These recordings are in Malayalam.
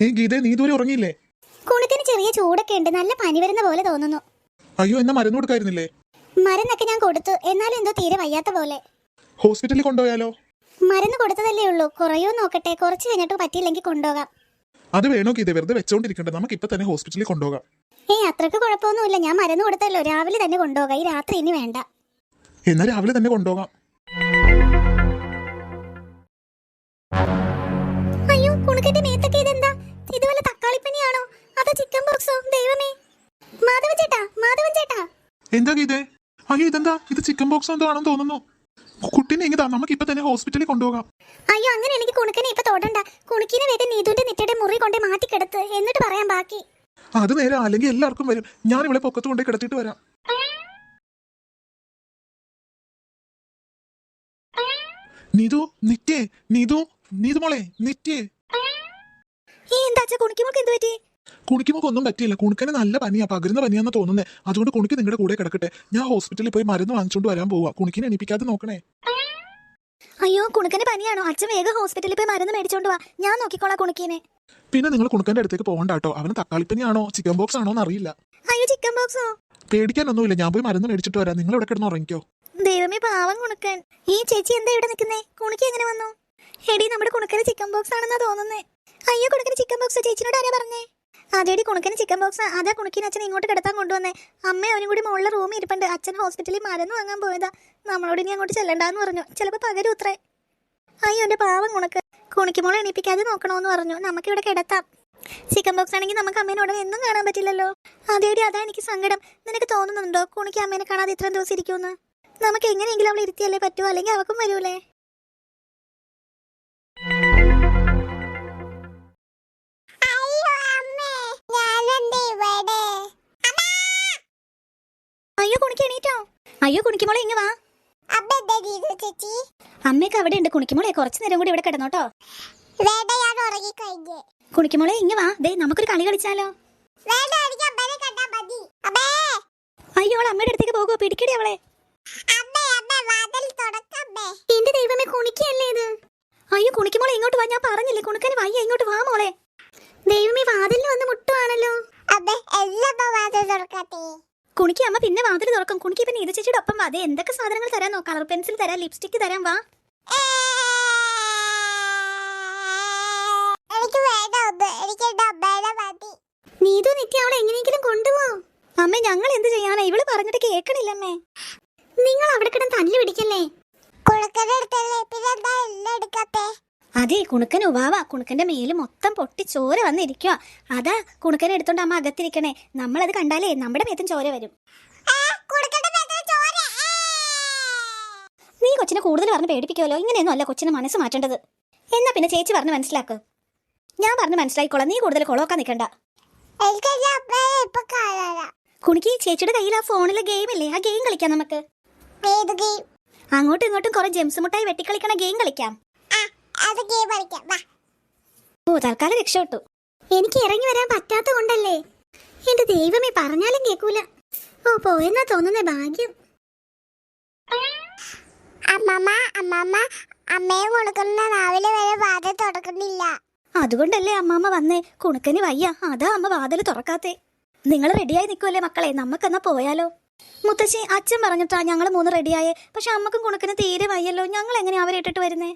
ഗീതേ നീ ഇതുവരെ ഉറങ്ങിയില്ലേ? കുണുക്കിന് ചെറിയ ചൂടൊക്കെ ഉണ്ട്. നല്ല പനി വരുന്ന പോലെ തോന്നുന്നു. അയ്യോ എന്നാ മരുന്ന് കൊടുക്കായിരുന്നില്ലേ? മരുന്നൊക്കെ ഞാൻ കൊടുത്തു. എന്നാലും എന്തോ തീരെ വയ്യാത്ത പോലെ. ഹോസ്പിറ്റലിൽ കൊണ്ടുപോയാലോ? മരുന്ന് കൊടുത്തതല്ലേ ഉള്ളൂ. കുറയോ നോക്കട്ടെ. കുറച്ച് കഴിഞ്ഞിട്ട് പറ്റിയില്ലെങ്കിൽ കൊണ്ടുപോകാം. അത് വേണോ ഗീത? വെറുതെ വെച്ചോണ്ടിരിക്കണ്ട. നമുക്ക് ഇപ്പൊ തന്നെ ഹോസ്പിറ്റലിൽ കൊണ്ടുപോകാം. ഏയ് അത്രയ്ക്ക് കുഴപ്പമൊന്നുമില്ല. ഞാൻ മരുന്ന് കൊടുത്തല്ലോ രാവിലെ തന്നെ കൊണ്ടുപോകാം. ഈ രാത്രി ഇനി വേണ്ട. എന്നാ രാവിലെ തന്നെ കൊണ്ടുപോകാം. അയ്യോ കുണുക്കിന്റെ മേത്തൊക്കെ അതോ ചിക്കൻ ബോക്സോ ദൈവമേ. മാധവൻ ചേട്ടാ മാധവൻ ചേട്ടാ. എന്താ ഗീതേ? അയ്യോ ഇതെന്താ? ഇത് ചിക്കൻ ബോക്സ് എന്തോ ആണെന്ന് തോന്നുന്നു. കുട്ടീനെ ഇങ്ങതാ നമുക്ക് ഇപ്പൊ തന്നെ ഹോസ്പിറ്റലിൽ കൊണ്ടുപോകാം. അയ്യോ അങ്ങനെ എനിക്ക് കുണുക്കനെ ഇപ്പൊ തൊടണ്ട. കുണുക്കിനെ വേഗം നീതുന്റെ നിറ്റയുടെ മുറി കൊണ്ട് മാറ്റിക്കിടത്ത്. എന്നിട്ട് പറയാൻ ബാക്കി. അത് നേരെ അല്ലെങ്കിൽ എല്ലാവർക്കും വരും. ഞാൻ ഇവിടെ പൊക്കത്ത് കൊണ്ടുപോയി കിടത്തിട്ട് വരാം. നീതു നിത്യേ നീതു നീതു മോളെ നിത്യേ. ഈ എന്താ അച്ഛാ കുണിക്കുമ്പോൾ എന്ത് പറ്റി? കുണിക്കുമ്പോൾ ഒന്നും പറ്റിയില്ല. കുണിക്കന് നല്ല പനിയാ പകരുന്ന പനിയാന്ന് തോന്നുന്നേ. അതുകൊണ്ട് കുണിക്ക് നിങ്ങളുടെ കൂടെ കിടക്കട്ടെ. ഞാൻ ഹോസ്പിറ്റലിൽ പോയി മരുന്ന് വാങ്ങിച്ചുകൊണ്ട് വരാൻ പോവാ. കുണിക്കിനെ എണീപ്പിക്കാതെ നോക്കണേ. അയ്യോ കുണുക്കന് പനിയാണോ? അച്ഛൻ വേഗം ഹോസ്പിറ്റലിൽ പോയി മരുന്ന് മേടിച്ചോണ്ട് വാ. ഞാൻ നോക്കിക്കോളാം കുണുക്കിനെ. പിന്നെ നിങ്ങൾ കുണുക്കന്റെ അടുത്തേക്ക് പോകണ്ട കേട്ടോ അവന് തക്കാളിപ്പനിയാണോ? ചിക്കൻ ബോക്സ് ആണോ എന്ന് അറിയില്ല അയ്യോ ചിക്കൻ ബോക്സോ? പേടിക്കാനൊന്നുമില്ല. ഞാൻ പോയി മരുന്ന് മേടിച്ചിട്ട് വരാം. നിങ്ങൾ ഇവിടെ കിടന്ന് ഉറങ്ങിക്കോ. ദൈവമേ പാവം കുണുക്കൻ. ഈ ചേച്ചി എന്താ ഇവിടെ നിൽക്കുന്നേ കുണുക്കി എങ്ങനെ വന്നു? എടി നമ്മുടെ കുണുക്കന് ചിക്കൻ ബോക്സ് ആണെന്നാ തോന്നുന്നേ. അയ്യോ കുണുക്കന് ചിക്കൻ ബോക്സ്. ചേച്ചിനോട് ആരാ പറഞ്ഞേ? അതേടി കുണുക്കിന് ചിക്കൻ ബോക്സ് അതാ കുണുക്കിന് അച്ഛൻ ഇങ്ങോട്ട് കിടത്താൻ കൊണ്ടുവന്നേ. അമ്മ അവനും കൂടി മുകളിലെ റൂമിൽ ഇരിപ്പുണ്ട്. അച്ഛൻ ഹോസ്പിറ്റലിൽ മരുന്ന് വാങ്ങാൻ പോയതാ. നമ്മളോട് ഇനി അങ്ങോട്ട് ചെല്ലണ്ടാന്ന് പറഞ്ഞു. ചിലപ്പോൾ പകരും ഉത്രേ അയ്യോ എന്റെ പാവം കുണുക്ക്. കുണിക്കുമ്പോൾ എണീപ്പിക്കാതെ നോക്കണമെന്ന് പറഞ്ഞു. നമുക്ക് ഇവിടെ കിടത്താം. ചിക്കൻ ബോക്സ് ആണെങ്കിൽ നമുക്ക് അമ്മേനോട് എന്നും കാണാൻ പറ്റില്ലല്ലോ. അതേടി അതാ എനിക്ക് സങ്കടം. നിനക്ക് തോന്നുന്നുണ്ടോ കുണിക്ക് അമ്മേനെ കാണാതെ ഇത്രയും ദിവസം ഇരിക്കുമെന്ന്? നമുക്ക് എങ്ങനെയെങ്കിലും അവളെ ഇരുത്തിയല്ലേ പറ്റുമോ അല്ലെങ്കിൽ അവക്കും വരൂലേ? അയ്യോ കുണിക്ക് എണീറ്റോ? അയ്യോ കുണിക്കുമോളെ ഇങ്ങ വാ. അമ്മയൊക്കെ അവിടെ ഉണ്ട് കുണിക്കുമോളെ കുറച്ചു നേരം കൂടി ഇവിടെ കിടന്നോട്ടോ. കുണിക്കുമോളെ ഇങ്ങ വാ. ദേ നമുക്കൊരു കളി കളിച്ചാലോ. അയ്യോ അമ്മയുടെ അടുത്തേക്ക് പോകുമോ പിടിക്കടി അവളെ. എന്റെ ദൈവമേ കുണിക്കല്ലേ ഇത്? അയ്യോ കുണിക്കുമോളെ ഇങ്ങോട്ട് വാ. ഞാൻ പറഞ്ഞില്ലേ കുണുക്കന് വയ്യ ഇങ്ങോട്ട് വാ മോളെ. ദൈവമേ വാതിലിന് വന്ന് മുട്ടുവാണല്ലോ. അബ്ബേ എല്ലാം വാതിൽ തുറക്കട്ടെ കുണിക്ക് അമ്മ പിന്നെ വാതിൽ തുറക്കും. കുണിക്ക് പിന്നെ ഇത് ചേച്ചിയുടെ ഒപ്പം അതെ എന്തൊക്കെ സാധനങ്ങൾ തരാൻ നോ കളർ പെൻസിൽ തരാം ലിപ്സ്റ്റിക് തരാം വാ. നീതു നിത്യ അവളെ എങ്ങനെയെങ്കിലും കൊണ്ടുപോ. അമ്മ ഞങ്ങൾ എന്ത് ചെയ്യാനാ? ഇവൾ പറഞ്ഞിട്ട് കേക്കണില്ലമ്മേ നിങ്ങൾ അവിടെ കിടന്ന് തല്ലു പിടിക്കല്ലേ? കുളക്കര എടുത്തല്ലേ? പിന്നെ എന്താ എല്ലാം എടുക്കത്തെ? അതെ കുണുക്കൻ ഉവാവ കുണുക്കന്റെ മേൽ മൊത്തം പൊട്ടി ചോര വന്നിരിക്കുക അതാ കുണുക്കനെ എടുത്തോണ്ട് അമ്മ അകത്തിരിക്കണേ. അത് കണ്ടാലേ നമ്മുടെ മേത്തും ചോര വരും. നീ കൊച്ചിനെ കൂടുതൽ പറഞ്ഞ് പേടിപ്പിക്കുമല്ലോ ഇങ്ങനെയൊന്നും അല്ല കൊച്ചിന് മനസ്സ് മാറ്റേണ്ടത്. എന്നാ പിന്നെ ചേച്ചി പറഞ്ഞ് മനസ്സിലാക്ക്. ഞാൻ പറഞ്ഞ് മനസ്സിലായിക്കോളാം. നീ കൂടുതൽ കൊളോക്കാൻ നിൽക്കണ്ട കുണുക്കി ചേച്ചിയുടെ കയ്യിൽ ആ ഫോണിലെ ഗെയിം ഇല്ലേ? ആ ഗെയിം കളിക്കാം നമുക്ക്. അങ്ങോട്ടും ഇങ്ങോട്ടും കുറെ ജെംസ് മുട്ടായി വെട്ടിക്കളിക്കണ ഗെയിം കളിക്കാം. അത് ഗെയിം കളിക്കാം വാ. ഓ തൽക്കാലം രക്ഷപ്പെട്ടു. എനിക്ക് ഇറങ്ങി വരാൻ പറ്റാത്ത കൊണ്ടല്ലേ? എന്റെ ദൈവമേ പറഞ്ഞാലും കേക്കൂല. ഓ പോയെന്നാ തോന്നുന്നേ ഭാഗ്യം. അമ്മമ്മ അമ്മമ്മ അമ്മയെ കൊടുക്കുന്ന രാവിലെ വരെ വാതിൽ തുറക്കുന്നില്ല. അതുകൊണ്ടല്ലേ അമ്മാമ്മ വന്നേ? കുണുക്കന് വയ്യ. അതാ അമ്മ വാതിൽ തുറക്കാത്തെ. നിങ്ങൾ റെഡിയായി നിൽക്കുമല്ലേ മക്കളെ? നമുക്കെന്നാ പോയാലോ? മുത്തശ്ശി അച്ഛൻ പറഞ്ഞിട്ടാ ഞങ്ങൾ മൂന്ന് റെഡിയായേ. പക്ഷെ അമ്മക്കും കുണുക്കന് തീരെ വയ്യല്ലോ. ഞങ്ങൾ എങ്ങനെയാ അവരെ ഇട്ടിട്ട് വരുന്നേ?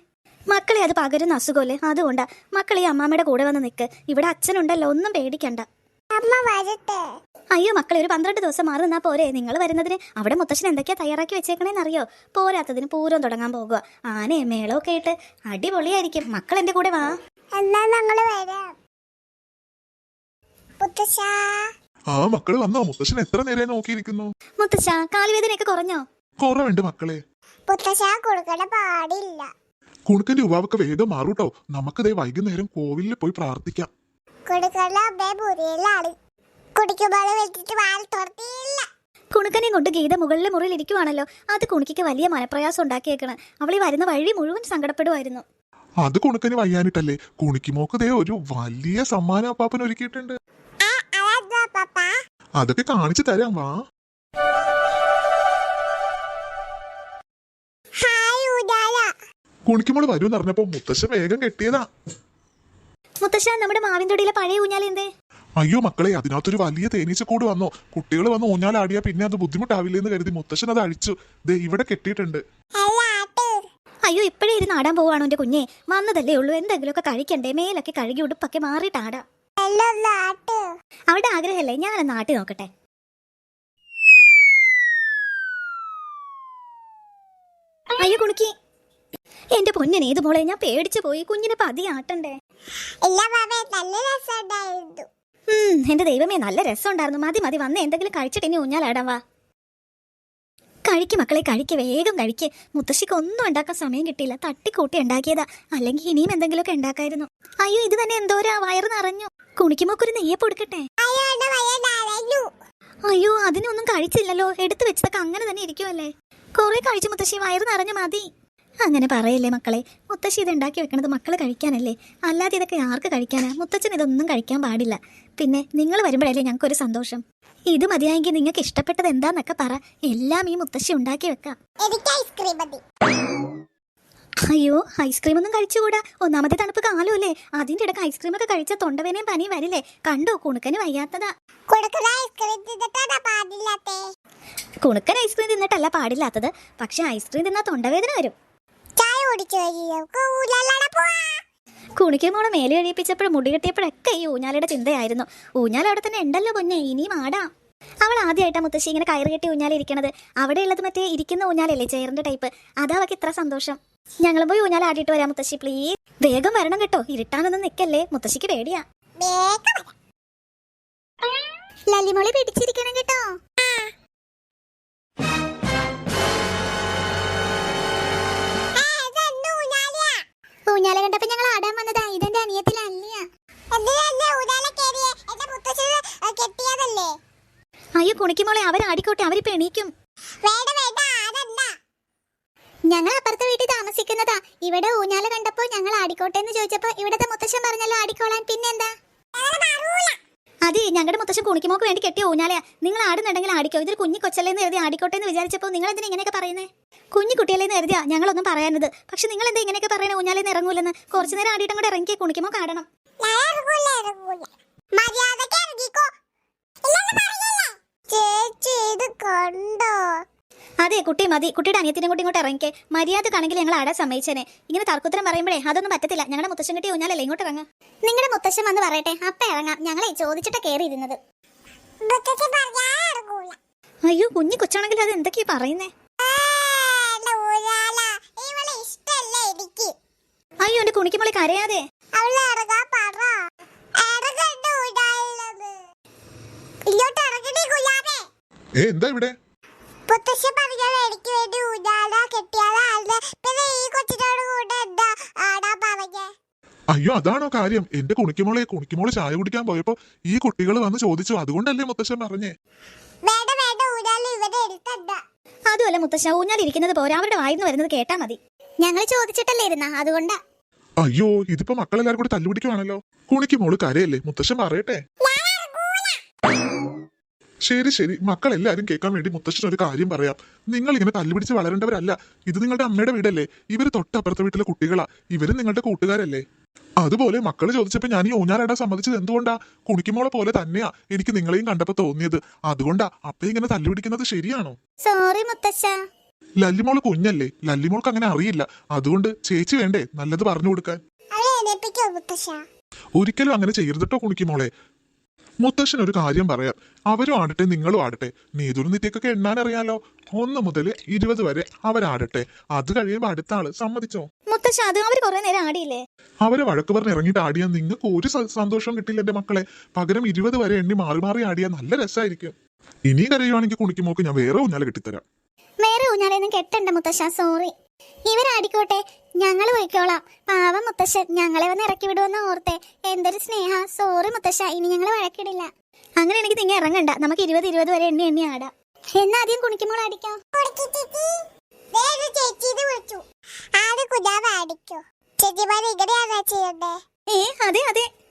മക്കളെ അത് പകരുന്ന അസുഖമല്ലേ? അതുകൊണ്ടാ. മക്കളെ ഈ അമ്മാമ്മയുടെ കൂടെ വന്ന് നിക്ക്. ഇവിടെ അച്ഛനുണ്ടല്ലോ ഒന്നും പേടിക്കണ്ട. അമ്മ വരട്ടെ. അയ്യോ മക്കളെ ഒരു പന്ത്രണ്ട് ദിവസം മാറി നിന്നാ പോരെ. നിങ്ങൾ വരുന്നതിന് അവിടെ മുത്തശ്ശൻ എന്തൊക്കെയാ തയ്യാറാക്കി വെച്ചേക്കണേന്ന് അറിയോ പോരാത്തതിന് പൂരം തുടങ്ങാൻ പോകുക ആനയെ മേളമൊക്കെ ആയിട്ട് അടിപൊളിയായിരിക്കും. മക്കൾ എന്റെ കൂടെ വാ. എന്നാ ഞങ്ങൾ വരാം. മുത്തശ്ശ. ആ മക്കൾ വന്നോ? മുത്തശ്ശൻ എത്ര നേരെ നോക്കിയിരിക്കുന്നു? മുത്തശ്ശ കാലുവേദനയൊക്കെ കുറഞ്ഞോ? കുറവുണ്ട് മക്കളെ. മുത്തശ്ശ കൊടുക്കണ പാടില്ല. കുണുക്കന്റെ ഉപാവൊക്കെ വേഗം മാറൂട്ടോ. ദേ വൈകുന്നേരം കോവിലിൽ പോയി പ്രാർത്ഥിക്കാം. കുണുക്കനെ കൊണ്ട് ഗീത മുകളിലെ മുറിയിൽ ഇരിക്കുവാണല്ലോ. അത് കുണുക്കിക്ക് വലിയ മനപ്രയാസം ഉണ്ടാക്കിയേക്കണ്. അവൾ ഈ വരുന്ന വഴി മുഴുവൻ സങ്കടപ്പെടുമായിരുന്നു അത് കുണുക്കന് വയ്യാനിട്ടല്ലേ കുണിക്കുമോക്ക് ദേ ഒരു വലിയ സമ്മാനം അപ്പാപ്പൻ ഒരുക്കിയിട്ടുണ്ട് അതൊക്കെ കാണിച്ചു തരാം വാ. കുണിക്കുമോൾ വരുമെന്ന് അറിഞ്ഞപ്പോ മുത്തശ്ശൻ വേഗം കെട്ടിയതാ. മുത്തശ്ശ നമ്മുടെ മാവിൻ തൊടിയിലെ പഴയ ഊഞ്ഞാലെന്തേ അയ്യോ മക്കളെ അതിനകത്തൊരു വലിയ തേനീച്ചക്കൂട് വന്നോ. കുട്ടികൾ വന്ന് ഊഞ്ഞാലാടിയാ പിന്നെ അത് ബുദ്ധിമുട്ടാവില്ലെന്ന് കരുതി മുത്തശ്ശൻ അത് അഴിച്ചു. ദേ ഇവിടെ കെട്ടിയിട്ടുണ്ട്. അയ്യോ ഇപ്പോഴേ ഇരുന്ന് ആടാൻ പോവാണോ എന്റെ കുഞ്ഞെ? വന്നതല്ലേ ഉള്ളൂ. എന്തെങ്കിലുമൊക്കെ കഴിക്കണ്ടേ? മേലൊക്കെ കഴുകി ഉടുപ്പൊക്കെ മാറിയിട്ട് ആടാം അവളുടെ ആഗ്രഹമല്ലേ? ഞാൻ ആട്ടി നോക്കട്ടെ. അയ്യോ കുണുക്കി. എന്റെ പൊന്നിനെ ഇത് മോളെ ഞാൻ പേടിച്ചു പോയി. കുഞ്ഞിനെ പതി ആട്ടണ്ടേ? എന്റെ ദൈവമേ നല്ല രസമുണ്ടായിരുന്നു. മതി മതി വന്ന് എന്തെങ്കിലും കഴിച്ചിട്ട് ഇനി ഊഞ്ഞാലാടാൻ വാ. കഴിക്ക് മക്കളെ കഴിക്ക് വേഗം കഴിക്ക്. മുത്തശ്ശിക്ക് ഒന്നും ഉണ്ടാക്കാൻ സമയം കിട്ടിയില്ല. തട്ടിക്കൂട്ടി ഉണ്ടാക്കിയതാ. അല്ലെങ്കിൽ ഇനിയും എന്തെങ്കിലുമൊക്കെ ഉണ്ടാക്കായിരുന്നു. അയ്യോ ഇത് തന്നെ എന്തോരാ വയറ് നിറഞ്ഞു. കുണിക്കുമോക്കൊരു വയ്യ നനഞ്ഞു അയ്യോ അതിനൊന്നും കഴിച്ചില്ലല്ലോ. എടുത്തു വെച്ചതൊക്കെ അങ്ങനെ തന്നെ ഇരിക്കുമല്ലേ കുറെ കഴിച്ചു മുത്തശ്ശി. വയറ് നിറഞ്ഞു മതി. അങ്ങനെ പറയല്ലേ മക്കളെ? മുത്തശ്ശി ഇത് ഉണ്ടാക്കി വെക്കണത് മക്കൾ കഴിക്കാനല്ലേ? അല്ലാതെ ഇതൊക്കെ ആർക്ക് കഴിക്കാനാ? മുത്തച്ഛൻ ഇതൊന്നും കഴിക്കാൻ പാടില്ല. പിന്നെ നിങ്ങൾ വരുമ്പോഴല്ലേ ഞങ്ങൾക്കൊരു സന്തോഷം. ഇത് മതിയായെങ്കിൽ നിങ്ങൾക്ക് ഇഷ്ടപ്പെട്ടത് എന്താന്നൊക്കെ പറ. എല്ലാം ഈ മുത്തശ്ശി ഉണ്ടാക്കി വെക്കാം. അയ്യോ ഐസ്ക്രീം ഒന്നും കഴിച്ചുകൂടാ? ഒന്നാമത്തെ തണുപ്പ് കാലുമല്ലേ. അതിന്റെ ഇടയ്ക്ക് ഐസ്ക്രീം ഒക്കെ കഴിച്ച തൊണ്ടവേനയും പനി വരില്ലേ. കണ്ടോ കുണുക്കന് വയ്യാത്തതാ. കുണുക്കൻ ഐസ്ക്രീം തിന്നിട്ടല്ല പാടില്ലാത്തത്. പക്ഷെ ഐസ്ക്രീം തിന്നാ തൊണ്ടവേദന വരും. ഊലല്ലാടെ പോവാ. മേലെ എഴുപ്പിച്ചപ്പോഴും മുടി കെട്ടിയപ്പോഴൊക്കെ ഈ ഊഞ്ഞാലയുടെ ചിന്തയായിരുന്നു. ഊഞ്ഞാൽ അവിടെ തന്നെ ഉണ്ടല്ലോ പൊന്നെ ഇനിയും ആടാം. അവൾ ആദ്യമായിട്ടാ മുത്തശ്ശി ഇങ്ങനെ കയറ് കെട്ടി ഊഞ്ഞാല ഇരിക്കണത്. അവിടെ ഉള്ളത് മറ്റേ ഇരിക്കുന്ന ഊഞ്ഞാലല്ലേ ചെയറിന്റെ ടൈപ്പ്. അതാ അവക്ക് ഇത്ര സന്തോഷം. ഞങ്ങൾ പോയി ഊഞ്ഞാൽ ആടിയിട്ട് വരാം മുത്തശ്ശി പ്ലീസ് വേഗം വരണം കേട്ടോ ഇരുട്ടാനൊന്നും നിക്കല്ലേ മുത്തശ്ശിക്ക് പേടിയാ. വേഗം വരാം. ലല്ലിമോളെ പിടിച്ചിരിക്കണം കേട്ടോ. ഊഞ്ഞാല കണ്ടപ്പോ ഞങ്ങൾ ആടാൻ വന്നതാ. ഇതെന്റെ അനിയത്തിലല്ല അയ്യോ കുണിക്കുമോളെ അവരാടിക്കോട്ടെ അവരിപ്പോ എണീക്കും. ഞങ്ങൾ അപ്പുറത്തെ വീട്ടിൽ താമസിക്കുന്നതാ. ഇവിടെ ഊഞ്ഞാല കണ്ടപ്പോ ഞങ്ങൾ ആടിക്കോട്ടെ എന്ന് ചോദിച്ചപ്പോ ഇവിടത്തെ മുത്തശ്ശൻ പറഞ്ഞല്ലോ ആടിക്കോളാൻ. പിന്നെന്താ? അതെ ഞങ്ങളുടെ മുത്തശ്ശൻ കുണിക്കുമോക്ക് വേണ്ടി കെട്ടിയ ഊഞ്ഞാലയാ. നിങ്ങൾ ആടുന്നുണ്ടെങ്കിൽ ആടിക്കോ. ഇതൊരു കുഞ്ഞി കൊച്ചല്ലേന്ന് കരുതി ആടിക്കോട്ടെ എന്ന് വിചാരിച്ചപ്പോൾ നിങ്ങൾ എന്തിനാ ഇങ്ങനെയൊക്കെ പറയുന്നേ? കുഞ്ഞു കുട്ടിയല്ലേന്ന് കരുതിയാ ഞങ്ങളൊന്നും പറയാനത് പക്ഷെ നിങ്ങൾ എന്താ ഇങ്ങനെയൊക്കെ പറയണേ ഊഞ്ഞാലേന്ന് ഇറങ്ങൂലെന്ന് കുറച്ചു നേരം ആടിയിട്ടും കൂടെ ഇറങ്ങിയ കുണിക്കുമോ കാണണം ഞാൻ ഇറങ്ങൂല ഇറങ്ങൂല മര്യാദയ്ക്ക് ഇറങ്ങിക്കോ. ഇല്ലെന്ന് പറയല്ലേ? ചേച്ചി ഇത് കണ്ടോ? അതെ കുട്ടി മതി. കുട്ടിയുടെ അനിയത്തിനും കൂടി ഇങ്ങോട്ട് ഇറങ്ങിക്കേ. മര്യാദക്കാണെങ്കിൽ ഞങ്ങൾ ആടെ സമ്മതിച്ചേനെ. ഇങ്ങനെ തർക്കുത്തരം പറയുമ്പോഴേ അതൊന്നും പറ്റത്തില്ല. ഞങ്ങളുടെ മുത്തശ്ശൻ കിട്ടി ഊഞ്ഞാലല്ലേ ഇങ്ങോട്ട് ഇറങ്ങാം? നിങ്ങളുടെ മുത്തശ്ശൻ വന്ന് പറയട്ടെ. അപ്പ ഇറങ്ങാം. ഞങ്ങളെ ചോദിച്ചിട്ട് കയറി ഇരുന്നത് അയ്യോ കുഞ്ഞു കൊച്ചാണെങ്കിൽ അത് എന്തൊക്കെയാ പറയുന്നേ? അയ്യോ എന്റെ കുണിക്കുമോളെ കരയാതെ. ഏ എന്താ ഇവിടെ? മുത്തശ്ശൻ പറഞ്ഞാൽ എനിക്ക് വേണ്ടി ഊഞ്ഞാല കെട്ടിയതാണ് പിന്നെ ഈ കൊച്ചിനോട് കൂടെ എന്താ ആടാ പറഞ്ഞേ? അയ്യോ അതാണോ കാര്യം. എന്റെ കുണിക്കുമോളെ കുണിക്കുമോൾ ചായ കുടിക്കാൻ പോയപ്പോ ഈ കുട്ടികൾ വന്ന് ചോദിച്ചു. അതുകൊണ്ടല്ലേ മുത്തശ്ശൻ പറഞ്ഞേ? വേണ്ട വേണ്ട ഊഞ്ഞാൽ ഇവിടെ എടുത്തണ്ട അതുമല്ല മുത്തശ്ശ ഊഞ്ഞാലിരിക്കുന്നത് പോരാ. അവരുടെ വായിന്ന് വരുന്നത് കേട്ടാ മതി. ഞങ്ങൾ ചോദിച്ചിട്ടല്ലേ ഇരുന്ന അതുകൊണ്ടാ. അയ്യോ ഇതിപ്പോ മക്കളെല്ലാരും കൂടി തല്ലുപിടിക്കുവാണല്ലോ. കുണിക്കുമോൾ കരയല്ലേ? മുത്തശ്ശൻ പറയട്ടെ. ശരി ശരി. മക്കളെല്ലാരും കേൾക്കാൻ വേണ്ടി മുത്തശ്ശൻ ഒരു കാര്യം പറയാം. നിങ്ങൾ ഇങ്ങനെ തല്ലുപിടിച്ച് വളരേണ്ടവരല്ല. ഇത് നിങ്ങളുടെ അമ്മയുടെ വീടല്ലേ? ഇവർ തൊട്ടപ്പുറത്തെ വീട്ടിലെ കുട്ടികളാ. ഇവരും നിങ്ങളുടെ കൂട്ടുകാരല്ലേ? അതുപോലെ മക്കൾ ചോദിച്ചപ്പോൾ ഞാൻ ഈ ഊഞ്ഞാലാടാൻ സമ്മതിച്ചത് എന്തുകൊണ്ടാ? കുണിക്കുമോളെ പോലെ തന്നെയാ എനിക്ക് നിങ്ങളെയും കണ്ടപ്പോ തോന്നിയത്. അതുകൊണ്ടാ അപ്പ ഇങ്ങനെ തല്ലുപിടിക്കുന്നത് ശരിയാണോ? സോറി മുത്തശ്ശ. ലല്ലിമോൾ കുഞ്ഞല്ലേ? ലല്ലിമോൾക്ക് അങ്ങനെ അറിയില്ല. അതുകൊണ്ട് ചേച്ചി വേണ്ടേ? നല്ലത് പറഞ്ഞു കൊടുക്കാൻ. ഒരിക്കലും അങ്ങനെ ചെയ്യരുതട്ടോ കുണിക്കുമോളെ. മുത്തശ്ശൻ ഒരു കാര്യം പറയാം. അവരും ആടട്ടെ നിങ്ങളും ആടട്ടെ. നീതുരു നിത്യക്കൊക്കെ എണ്ണാൻ അറിയാലോ ഒന്ന് മുതൽ ഇരുപത് വരെ അവരാടട്ടെ. അത് കഴിയുമ്പോ അടുത്ത ആൾ സമ്മതിച്ചോ? മുത്തശ്ശ അത് അവർ കുറെ നേരം ആടിയില്ലേ? അവരെ വഴക്ക് പറഞ്ഞ് ഇറങ്ങിയിട്ട് ആടിയാൽ നിങ്ങൾക്ക് ഒരു സന്തോഷം കിട്ടില്ല എന്റെ മക്കളെ. പകരം ഇരുപത് വരെ എണ്ണി മാറി മാറി ആടിയാൽ നല്ല രസമായിരിക്കും ഇനി കരയുവാണെങ്കിൽ കുണിക്കുമോക്ക് ഞാൻ വേറെ ഊഞ്ഞാൽ കിട്ടിത്തരാം. വേറെ ഊഞ്ഞാലൊന്നും കെട്ടണ്ട മുത്തശ്ശ സോറി ഇവരാടിക്കോട്ടെ ഞങ്ങൾ പോയിക്കോളാം. പാവം മുത്തശ്ശൻ ഞങ്ങളെ വന്ന് ഇറക്കി വിടുമെന്ന് ഓർത്തെ. എന്തൊരു സ്നേഹ. സോറി മുത്തശ്ശ ഇനി ഞങ്ങൾ വഴക്കിടില്ല. അങ്ങനെ എനിക്ക് തിങ്ങി ഇറങ്ങണ്ട. നമുക്ക് ഇരുപത് ഇരുപത് വരെ എണ്ണി എണ്ണി ആടാം. എന്നാ ആദ്യം കുണിക്കുമ്പോൾ അടിക്കാം. അതെ അതെ.